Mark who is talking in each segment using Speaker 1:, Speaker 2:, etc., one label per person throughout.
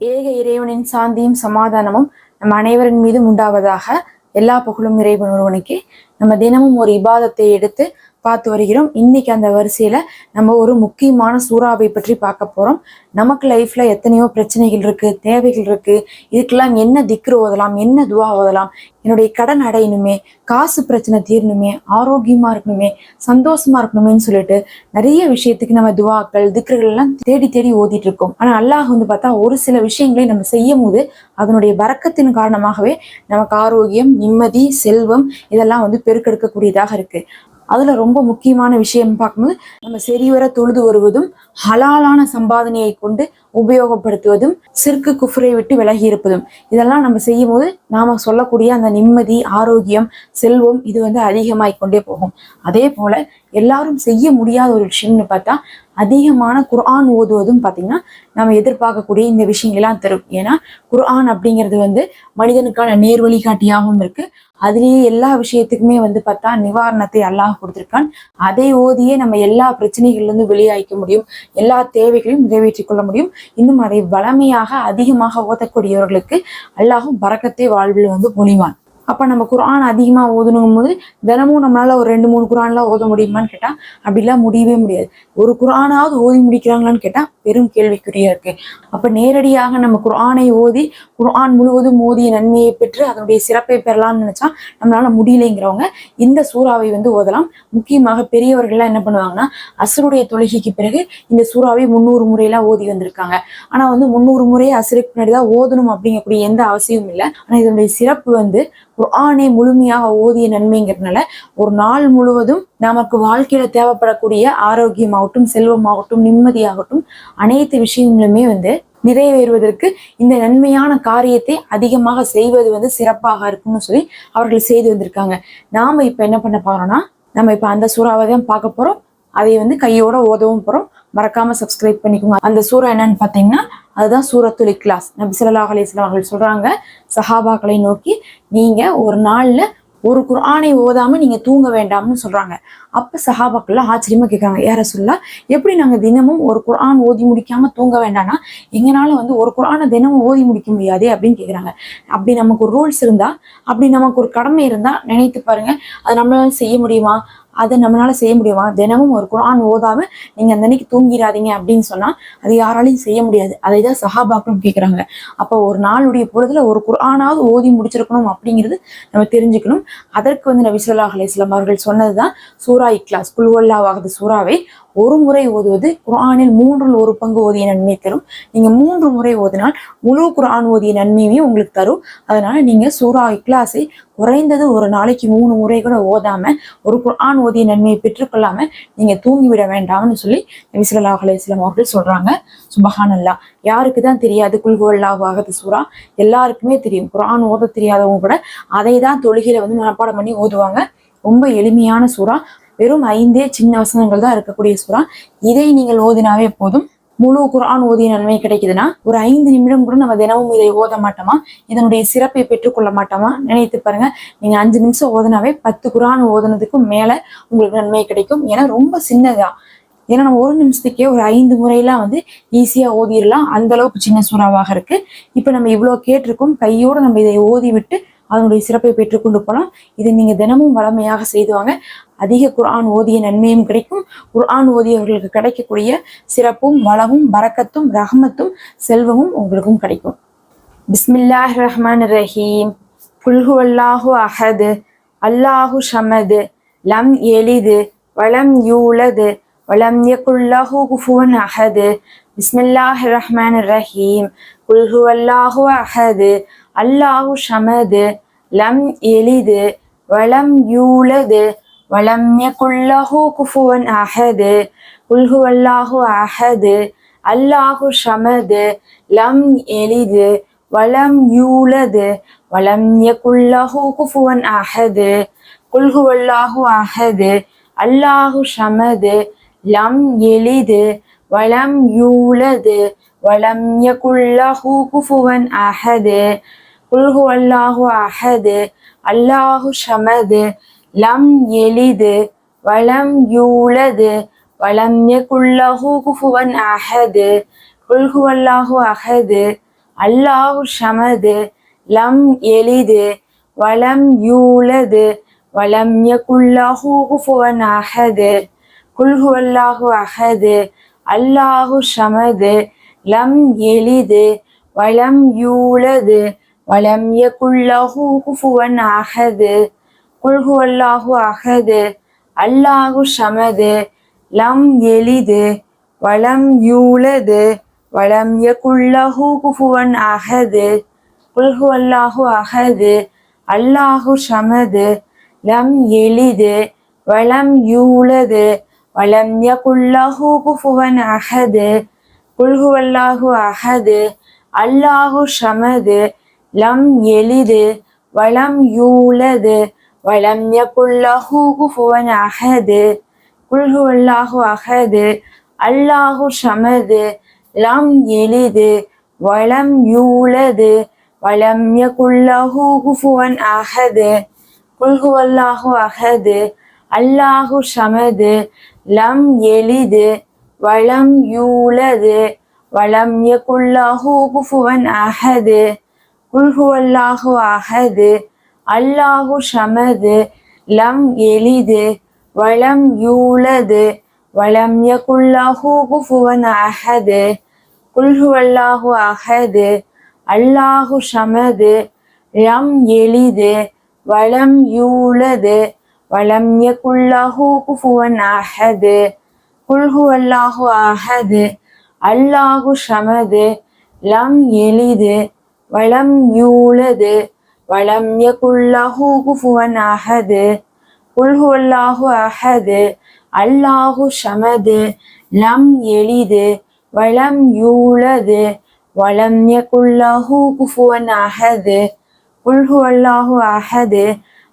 Speaker 1: ஏக இறைவனின் சாந்தியும் சமாதானமும் நம் அனைவரின் மீதும் உண்டாவதாக எல்லா புகழும் இறைவன் ஒருவனுக்கு. நம்ம தினமும் ஒரு இபாதத்தை எடுத்து பார்த்து வருகிறோம். இன்னைக்கு அந்த வரிசையில நம்ம ஒரு முக்கியமான சூறாவை பற்றி பார்க்க போறோம். நமக்கு லைஃப்ல எத்தனையோ பிரச்சனைகள் இருக்கு தேவைகள் இருக்கு. இதுக்கெல்லாம் என்ன திக்ரு ஓதலாம் என்ன துவா ஓதலாம்? என்னுடைய கடன் அடையணுமே காசு பிரச்சனை தீரணுமே ஆரோக்கியமா இருக்கணுமே சந்தோஷமா இருக்கணுமேன்னு சொல்லிட்டு நிறைய விஷயத்துக்கு நம்ம துவாக்கள் திக்ருகள் எல்லாம் தேடி தேடி ஓதிட்டு இருக்கோம். ஆனா அல்லாஹ் வந்து பார்த்தா ஒரு சில விஷயங்களை நம்ம செய்யும் போது அதனுடைய வரக்கத்தின் காரணமாகவே நமக்கு ஆரோக்கியம் நிம்மதி செல்வம் இதெல்லாம் வந்து பெருக்கெடுக்கக்கூடியதாக இருக்கு. அதுல ரொம்ப முக்கியமான விஷயம் பார்க்கும்போது நம்ம சரிவர தொழுது வருவதும் ஹலாலான சம்பாதனையை கொண்டு உபயோகப்படுத்துவதும் சிற்கு குஃப்ரை விட்டு விலகி இருப்பதும் இதெல்லாம் நம்ம செய்யும் போது நாம சொல்லக்கூடிய அந்த நிம்மதி ஆரோக்கியம் செல்வம் இது வந்து அதிகமாய் கொண்டே போகும். அதே போல எல்லாரும் செய்ய முடியாத ஒரு விஷயம்னு பார்த்தா அதிகமான குர்ஆன் ஓதுவதும் பார்த்தீங்கன்னா நம்ம எதிர்பார்க்கக்கூடிய இந்த விஷயங்கள்லாம் தரும். ஏன்னா குர்ஆன் அப்படிங்கிறது வந்து மனிதனுக்கான நேர் வழிகாட்டியாகவும் இருக்கு. அதுலேயே எல்லா விஷயத்துக்குமே வந்து பார்த்தா நிவாரணத்தை அல்லாஹ் கொடுத்துருக்கான். அதை ஓதியே நம்ம எல்லா பிரச்சனைகள்லேருந்து வெளியாயிக்க முடியும். எல்லா தேவைகளையும் நிறைவேற்றிக் கொள்ள முடியும். இன்னும் அதை வளமையாக அதிகமாக ஓதக்கூடியவர்களுக்கு அல்லாஹும் பறக்கத்தை வாழ்வில் வந்து பொழிவான் அப்ப நம்ம குர்ஆன் அதிகமா ஓதணும் போது தினமும் நம்மளால ஒரு ரெண்டு மூணு குரான்லாம் ஓத முடியுமான்னு கேட்டா அப்படிலாம் முடியவே முடியாது. ஒரு குரானாவது ஓதி முடிக்கிறாங்களான்னு கேட்டா பெரும் கேள்விக்குறியாக இருக்கு. அப்ப நேரடியாக நம்ம குர்ஆனை ஓதி குர்ஆன் முழுவதும் ஓதிய நன்மையை பெற்று அதனுடைய சிறப்பை பெறலாம்னு நினைச்சா நம்மளால முடியலைங்கிறவங்க இந்த சூறாவை வந்து ஓதலாம். முக்கியமாக பெரியவர்கள்லாம் என்ன பண்ணுவாங்கன்னா அசருடைய தொழுகைக்கு பிறகு இந்த சூறாவை முந்நூறு முறையெல்லாம் ஓதி வந்திருக்காங்க. ஆனா வந்து முந்நூறு முறை அசருக்கு முன்னாடி தான் ஓதணும் அப்படிங்கக்கூடிய எந்த அவசியமும் இல்லை. ஆனா இதனுடைய சிறப்பு வந்து குர்ஆனை முழுமையாக ஓதிய நன்மைங்கிறதுனால ஒரு நாள் முழுவதும் நமக்கு வாழ்க்கையில தேவைப்படக்கூடிய ஆரோக்கியமாகட்டும் செல்வமாகட்டும் நிம்மதியாகட்டும் அனைத்து விஷயங்களுமே வந்து நிறைவேறுவதற்கு இந்த நன்மையான காரியத்தை அதிகமாக செய்வது வந்து சிறப்பாக இருக்கும்னு சொல்லி அவர்கள் செய்து வந்திருக்காங்க. நாம இப்ப என்ன பண்ண போறோம்னா நம்ம இப்ப அந்த சூறாவை தான் பார்க்க போறோம். அதை வந்து கையோட ஓதவும் போறோம். மறக்காம சப்ஸ்கிரைப் பண்ணிக்கோங்க. அந்த சூறா என்னன்னு பார்த்தீங்கன்னா அதுதான் சூரத்துல் இக்லாஸ் நபி சொல்லா அலிஸ்லாம் அவர்கள் சொல்றாங்க சஹாபாக்களை நோக்கி நீங்க ஒரு நாள்ல ஒரு குரானை ஓதாம நீங்க தூங்க வேண்டாம்னு சொல்றாங்க. அப்ப சஹாபாக்கள்லாம் ஆச்சரியமா கேட்கறாங்க யார சொல்லா எப்படி நாங்க தினமும் ஒரு குரான் ஓதி முடிக்காம தூங்க வேண்டாம்னா எங்கனால வந்து ஒரு குரானை தினமும் ஓதி முடிக்க முடியாதே? அப்படின்னு கேக்குறாங்க அப்படி நமக்கு ஒரு ரூல்ஸ் இருந்தா அப்படி நமக்கு ஒரு கடமை இருந்தா நினைத்து பாருங்க அது நம்மளால செய்ய முடியுமா? அதை நம்மளால செய்ய முடியுமா? தினமும் ஒரு குரான் ஓதாம நீங்க அந்த அன்னைக்கு தூங்கிடாதீங்க அப்படின்னு சொன்னா அது யாராலையும் செய்ய முடியாது. அதை தான் சஹாபாக்களும் கேட்குறாங்க அப்போ ஒரு நாளுடைய பொழுதுல ஒரு குரானாவது ஓதி முடிச்சிருக்கணும் அப்படிங்கிறது நம்ம தெரிஞ்சுக்கணும். அதற்கு வந்து நபி சொல்லாஹ் அலைஹி அவர்கள் சொன்னதுதான் சூரா இக்லாஸ் குல்வல்லாவாகது சூறாவை ஒரு முறை ஓதுவது குரானில் மூன்றில் ஒரு பங்கு ஓதிய நன்மை தரும். நீங்க மூன்று முறை ஓதினால் முழு குரான் ஓதிய நன்மையுமே உங்களுக்கு தரும். அதனால நீங்க சூரா இக்லாஸை குறைந்தது ஒரு நாளைக்கு மூணு முறை கூட ஓதாம ஒரு குரான் ஓதிய நன்மையை பெற்றுக்கொள்ளாம நீங்க தூங்கி விட வேண்டாம்னு சொல்லி நபி ஸல்லல்லாஹு அவர்கள் சொல்றாங்க. சுபஹானல்லா. யாருக்கு தான் தெரியாது? குல்குவல்லாவாகது சூரா எல்லாருக்குமே தெரியும். குரான் ஓத தெரியாதவங்க கூட அதை தான் தொழுகையில வந்து மனப்பாடம் பண்ணி ஓதுவாங்க. ரொம்ப எளிமையான சூறா. வெறும் ஐந்தே சின்ன வசனங்கள் தான் இருக்கக்கூடிய சூறா. இதை நீங்கள் ஓதினாவே போதும். முழு குரான் ஓதிய நன்மை கிடைக்குதுன்னா ஒரு ஐந்து நிமிடம் கூட நம்ம தினமும் இதை ஓத மாட்டோமா? இதனுடைய சிறப்பை பெற்றுக்கொள்ள மாட்டோமா? நினைத்து பாருங்க. நீங்க அஞ்சு நிமிஷம் ஓதுனாவே பத்து குரான் ஓதுனதுக்கும் மேல உங்களுக்கு நன்மை கிடைக்கும். ஏன்னா ரொம்ப சின்னதா. ஏன்னா நம்ம ஒரு நிமிஷத்துக்கே ஒரு ஐந்து முறையெல்லாம் வந்து ஈஸியா ஓதிடலாம் அந்த அளவுக்கு சின்ன சூறாவாக இருக்கு. இப்ப நம்ம இவ்வளவு கேட்டிருக்கோம். கையோட நம்ம இதை ஓதி விட்டு அதனுடைய சிறப்பை பெற்றுக்கொண்டு போகலாம் இதை நீங்கள் தினமும் வளமையாக செய்துவாங்க அதிக குர்ஆன் ஓதிய நன்மையும் கிடைக்கும். குர்ஆன் ஓதியவர்களுக்கு கிடைக்கக்கூடிய சிறப்பும் வளமும் பரக்கத்தும் ரஹமத்தும் செல்வமும் உங்களுக்கும் கிடைக்கும். பிஸ்மில்லாஹ் ரஹ்மான் ரஹீம் குல்ஹு அல்லாஹு அஹது. அல்லாஹு ஷமது. லம் எளிது வளம் யூலது. வளம் யகுல்லாஹு குஃபுவன் அஹது. பிஸ்மில்லாஹ் ரஹ்மான் ரஹீம் குல்ஹு அல்லாஹு அஹது. அல்லாஹு ஷமது. லம் எளிது வளம் யூலது வலம் யகுல்லஹு குஃபுவன் அஹது குல்ஹு அல்லாஹு அஹது அல்லாஹு ஷமது லம் எளிது வளம் யூலது வளம் யகுல்லஹு குஃபுவன் அஹது குல்ஹு அல்லாஹு அஹது அல்லாஹு ஷமது லம் எளிது வளம் யூலது வளம் யகுல்லஹு குஃபுவன் அஹது குல்ஹு அல்லாஹு அஹது அல்லாஹு ஷமது லம் எளிது வளம் யூலது வளம் குல்லஹு குஃபுவன் அஹது குல்ஹு அல்லாஹு அஹது அல்லாஹு ஷமது லம் எளிது வளம் யூலது வளம் குல்லஹு குஃபுவன் அஹது குல்ஹு அல்லாஹு அஹது அல்லாஹு ஷமது லம் எளிது வளம் யூலது வலம் யகுல்லஹு குஃபுவன் அஹது குல்ஹு அல்லாஹு அஹது அல்லாஹு ஷமது லம் எளிது வலம் யூலது வலம் யகுல்லஹு குஃபுவன் அஹது குல்ஹு அல்லாஹு அஹது அல்லாஹு ஷமது லம் எளிது வலம் யூலது வலம் யகுல்லஹு குஃபுவன் அஹது குல்ஹு அல்லாஹு அஹது அல்லாஹு ஷமது லம் எளிது வளம் யூலது வளம் யகுல்லஹு குஃபுவன் அஹது குல் ஹுவல்லாஹு அஹது அல்லாஹு ஷமது லம் எளிது வளம் யூலது வளம் யகுல்லஹு குஃபுவன் அஹது குல் ஹுவல்லாஹு அஹது அல்லாஹு ஷமது லம் எளிது வளம் யூலது வளம் யகுல்லஹு குஃபுவன் அஹது. குல் அஹது. அல்லாஹு ஷமது. லம் எளிது வளம் யூலது. வளம் யகுல்லஹு குஃபுவன் அஹது. குல் அஹது. அல்லாஹு ஷமது. லம் எளிது வளம் யூலது. வளம் யகுல்லஹு குஃபுவன் அஹது. குல் அஹது. அல்லாஹு ஷமது. லம் எளிது வளம் யூலது வளம் யகுல்லாஹு குஃபுவன் அஹது குல்ஹுவல்லாஹு அஹது அல்லாஹு ஷமது லம் எளிது வளம் யூலது வளம் யகுல்லாஹு குஃபுவன் அஹது குல்ஹுவல்லாஹு அஹது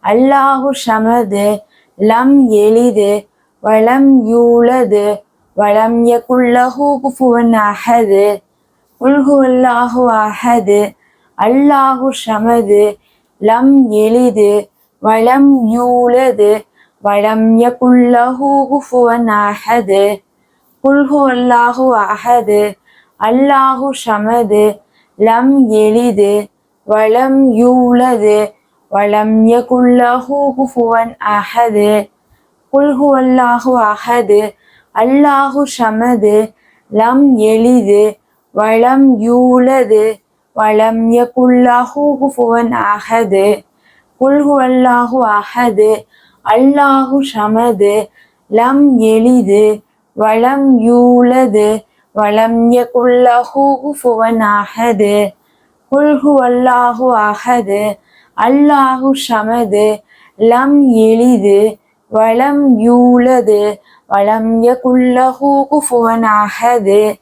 Speaker 1: அல்லாஹு ஷமது லம் எளிது வளம் யூலது வளம் யகுல்லஹு குஃபுவன் அஹது குல் ஹுவல்லாஹு அஹது அல்லாஹு ஷமது லம் எளிது வளம் யூலது வளம் யகுல்லஹு குஃபுவன் அஹது. குல்ஹு அல்லாஹு அஹது. அல்லாஹு ஷமது லம் எளிது வளம் யூலது வளம் யகுல்லஹு குஃபுவன் அஹது. குல்ஹு அல்லாஹு அஹது. அல்லாஹு ஷமது லம் எளிது வளம் யூலது வளம் யகுல்லாஹு குஃபுவன் அஹது. குல்ஹு அல்லாஹு அஹது. அல்லாஹு ஷமது. லம் எளிது. வளம் யூலது. வளம் யகுல்லாஹு குஃபுவன் அஹது. குல்ஹு அல்லாஹு அஹது. அல்லாஹு ஷமது. லம் எளிது. வளம் யூலது. வளம் யகுல்லஹு குஃபுவன் அஹது.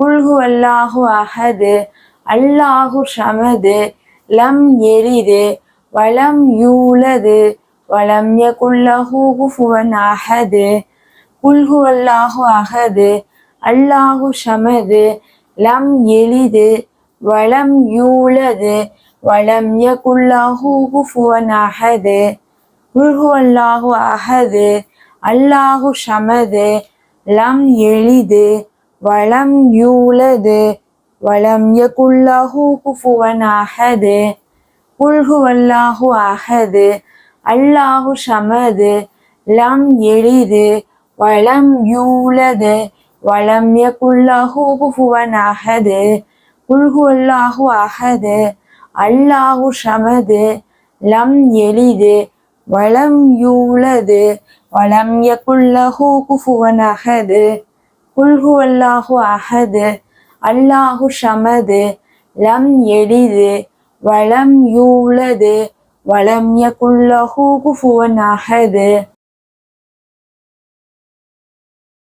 Speaker 1: குல்ஹு அல்லாஹு அஹது. அல்லாஹு ஷமது லம் எரிது வலம் யூலது வலம் யகுல்லஹு குஃபுவன் அஹது. குல்ஹு அல்லாஹு அஹது அல்லாஹு ஷமது லம் எளிது வலம் யூலது வலம் யகுல்லஹு குஃபுவன் அஹது. குல்ஹு அல்லாஹு அஹது அல்லாஹு ஷமது லம் எளிது வலம் யூலது வலம் யகுல்லஹு குஃபுவன் அஹது குல் அஹது அல்லாஹு ஷமது லம் எளிது வலம் யூலது வலம் யகுல்லஹு குஃபுவன் அஹது குல் ஹுவல்லாஹு அஹது அல்லாஹு ஷமது லம் எளிது வலம் யூலது வலம் யகுல்லஹு குஃபுவன் அஹது குல் ஹுவல்லாஹு அஹது அல்லாஹு ஷமது லம் எளிது வளம் யூலது வளம் யகுல்லஹு குஃபுவன் அஹது.